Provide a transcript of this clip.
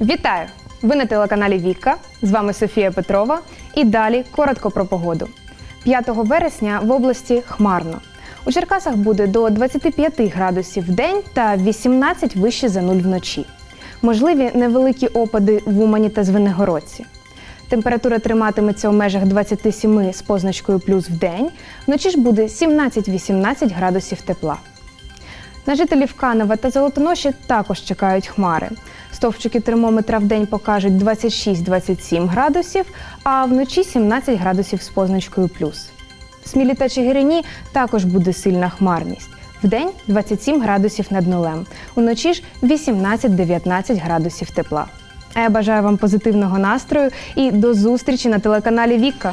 Вітаю! Ви на телеканалі Віка. З вами Софія Петрова. І далі коротко про погоду. 5 вересня в області хмарно. У Черкасах буде до 25 градусів в день та 18 вище за нуль вночі. Можливі невеликі опади в Умані та Звенигородці. Температура триматиметься у межах 27 з позначкою плюс в день. Вночі ж буде 17-18 градусів тепла. На жителів Канева та Золотоноші також чекають хмари. Стовпчики термометра в день покажуть 26-27 градусів, а вночі 17 градусів з позначкою плюс. В Смілі та Чигирині також буде сильна хмарність. Вдень 27 градусів над нулем, уночі ж 18-19 градусів тепла. А я бажаю вам позитивного настрою і до зустрічі на телеканалі Віка.